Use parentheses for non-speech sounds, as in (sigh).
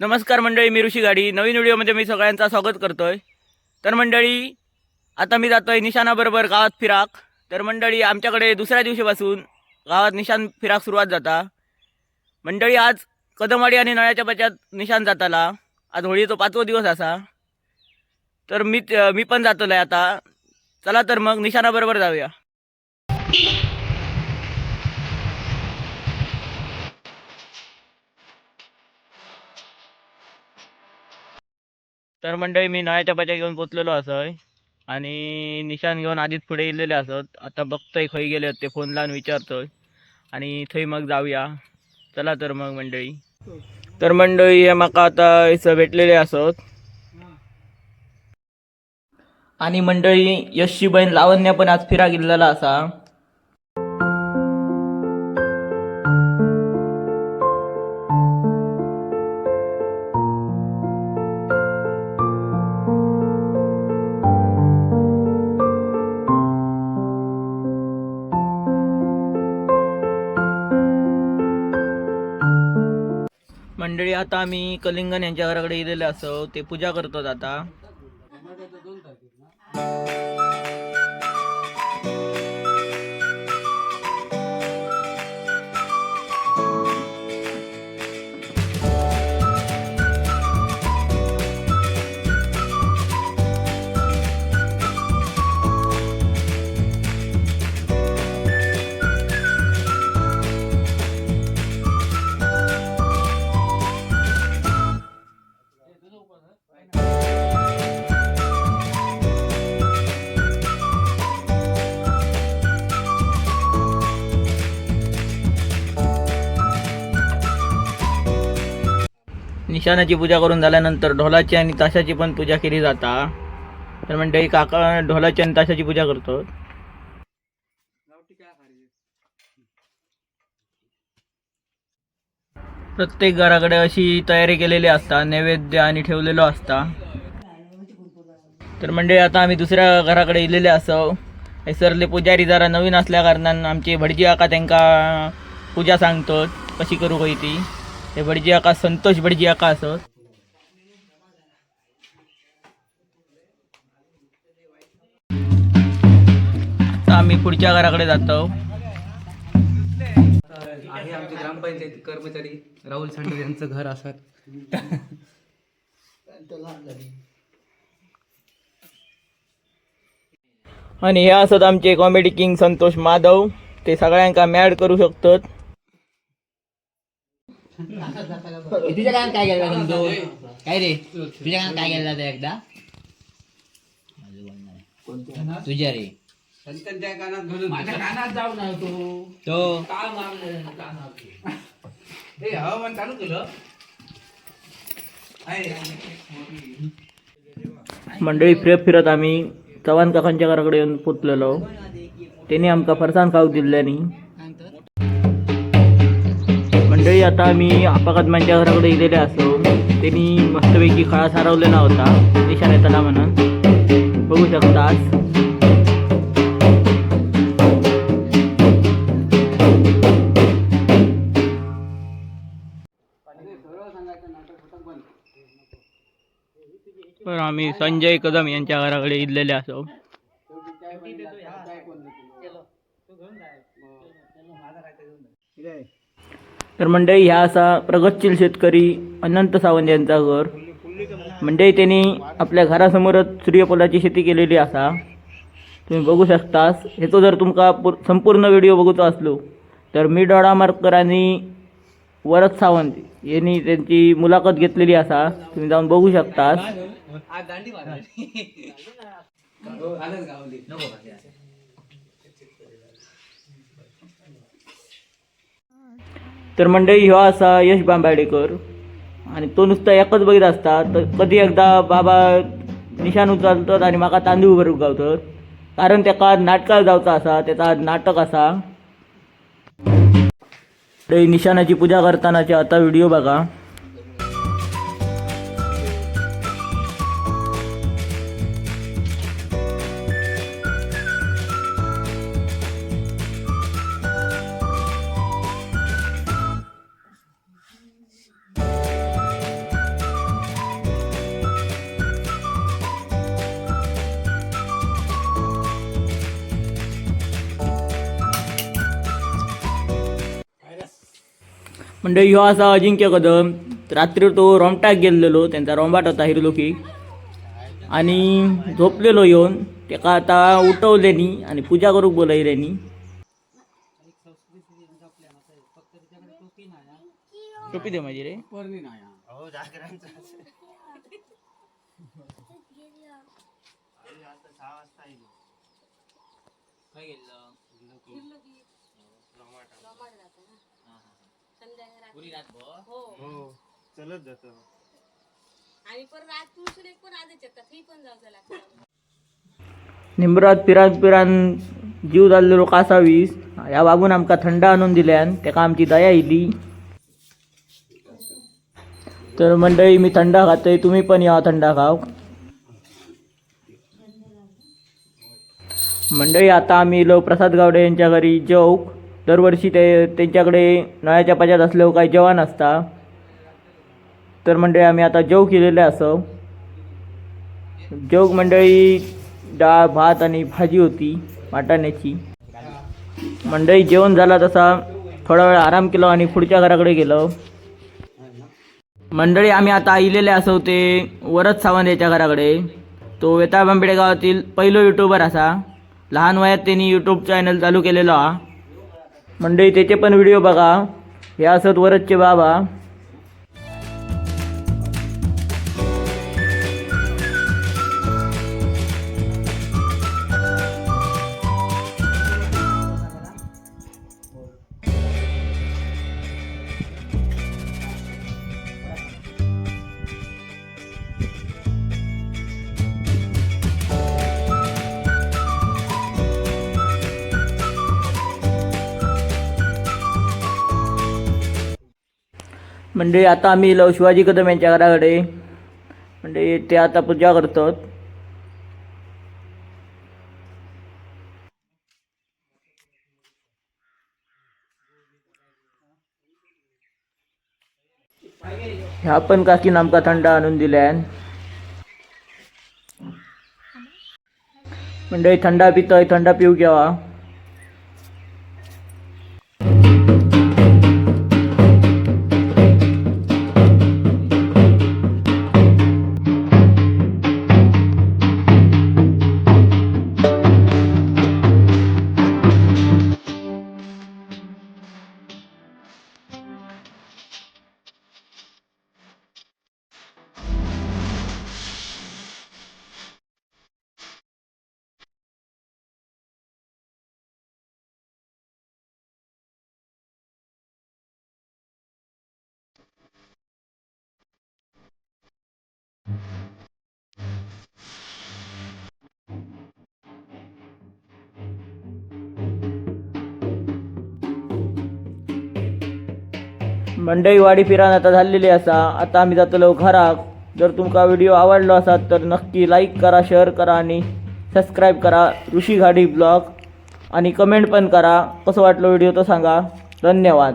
नमस्कार मंडळी मी ऋषी गाडी. नवीन व्हिडिओमध्ये मी सगळ्यांचा स्वागत करतोय. तर मंडळी आता मी जातोय निशाणाबरोबर गावात फिराक. तर मंडळी आमच्याकडे दुसऱ्या दिवशीपासून गावात निशान फिराक सुरुवात जाता. मंडळी आज कदमवाडी आणि नळ्याच्या पच्यात निशान जाताला. आज होळीचा पाचवा दिवस असा. तर मी मी पण जातोय आता. चला तर मग निशाणाबरोबर जाऊया. तर मंडळी मी नळ्याच्या बच्या घेऊन पोचलेलो असय. आणि निशान घेऊन आधीच पुढे येलेले असत. आता बघतोय खंय गेले ते फोन लावून विचारतोय. आणि थंय मग जाऊया. चला तर मग मंडळी. तर मंडळी हे म्हाका आता इथं भेटलेले असत. आणि मंडळी यशची बहीण लावण्या पण आज फिरा गेलेला असा. मंडळी आता आम्ही कलिंगन यांच्या घराकडे गेलेले असो ते पूजा करतो आता. निशाणाची पूजा करून झाल्यानंतर ढोलाची आणि ताशाची पण पूजा केली जाता. तर म्हणजे काका ढोलाची आणि ताशाची पूजा करतो प्रत्येक घराकडे अशी तयारी केलेली असता नैवेद्य आणि ठेवलेलो असता. तर म्हणजे आता आम्ही दुसऱ्या घराकडे इलेले असो हैसरले पुजारी जरा नवीन असल्या कारणान आमचे भटजी आका त्यांका पूजा सांगतो कशी करू खंय ती? ते भटजी आका संतोष भटजी आका असत आम्ही पुढच्या घराकडे जातो. आहे आमचे ग्रामपंचायत कर्मचारी राहुल सांडे यांचं घर असत आणि हे असत आमचे कॉमेडी किंग संतोष माधव. ते सगळ्यांका मॅड करू शकतात. (laughs) तुझ्या कानात काय गेलं काय रे? तुझ्या कानात काय गेलं एकदा? तुझ्या रे. माझ्या कानात जाऊ ना तू. तो? टाळ मारलं कानात हे (laughs) हवामान चालू केलं. आहे. मंडळी फिरत फिरत आम्ही चव्हाण काकांच्या घराकडे येऊन पोचलेलो. त्यांनी आमका फरसाण खाऊ दिल्यानी. मंडळी आता मी आपाकदमांच्या घराकडे गेलेले असो त्यांनी मस्तपैकी खळा सारवलेला होता निशाण येताना म्हणून. बघू शकतास पण आम्ही संजय कदम यांच्या घराकडे इलेले असो तर मंडळी ह्या असा प्रगतशील शेतकरी अनंत सावंत यांचा घर. मंडळी त्यांनी आपल्या घरासमोरच सूर्यफुलाची शेती केलेली असा. तुम्ही बघू शकतास ह्याचो जर तुमका पूर- संपूर्ण व्हिडिओ बघूचो असलो तर मी डोळा मार्कर आणि वरद सावंत यांनी त्यांची मुलाखत घेतलेली असा. तुम्ही जाऊन बघू शकतास. तर मंडळी ह्यो असा यश बांबाडेकर. आणि तो नुसता एकच बघित असता तर कधी एकदा बाबा निशाण उचलतात आणि म्हाका तांदूळ उभे गावतात कारण त्याका नाटकाक जावचा असा त्याचा आज नाटक असा. ते निशाणाची पूजा करतानाचे आता व्हिडिओ बघा. मंडळी ह्यो असा अजिंक्य कदम. रात्री तो रोमटाक गेलेलो त्यांचा रोंबाट होता हिरलोकी आणि झोपलेलो येऊन तेका आता उठवलेनी आणि पूजा करूक बोलायलेनी टोपी दे माझी रे. चलत जातो आणि परत रात पुरुषून एक पण आजच येतात हे पण जाऊ लागतं. निम्रात पिरान पिरान जीव जाल्लेलो कासावीस ह्या बाबून आमकां थंड आणून दिल्यान तेका आमची दया येयली तर मंडळी मी थंड खातोय. तुम्ही पण या थंड खाव मंडळी आता आम्ही इलो प्रसाद गावडे यांच्या घरी जेवक दरवर्षी ते त्यांच्याकडे नळ्याच्या पाच्यात असल्यावर काही जेवण असता. तर मंडळी आम्ही आता जेव केलेले असो. जेव मंडळी डाळ भात आणि भाजी होती वाटाण्याची. मंडळी जेवण झाला तसा थोडा वेळ आराम केलो आणि पुढच्या घराकडे गेलो. मंडळी आम्ही आता आलेले असो ते वरद सावंत याच्या घराकडे. तो वेताळ बांबेडे गावातील पहिलो युट्यूबर असा. लहान वयात त्यांनी यूट्यूब चॅनल चालू केलेलो. हा मंडळी त्याचे पण व्हिडिओ बघा. हे असत वरदचे बाबा. म्हणजे आता आम्ही इलो शिवाजी कदम यांच्या घराकडे म्हणजे ते आता पूजा करतात ह्या पण काकीन आमका थंड आणून दिल्यान म्हणजे थंडा पितोय थंडा पिऊ घ्यावा मंडई वाडी फिरान आता झालेली असा. आता आम्ही जातलो घराक जर तुमका व्हिडिओ आवडलो असा तर नक्की लाईक करा शेअर करा आणि सबस्क्राईब करा. ऋषी घाडी ब्लॉग. आणि कमेंट पण करा. कसं वाटलं व्हिडिओ तो सांगा. धन्यवाद.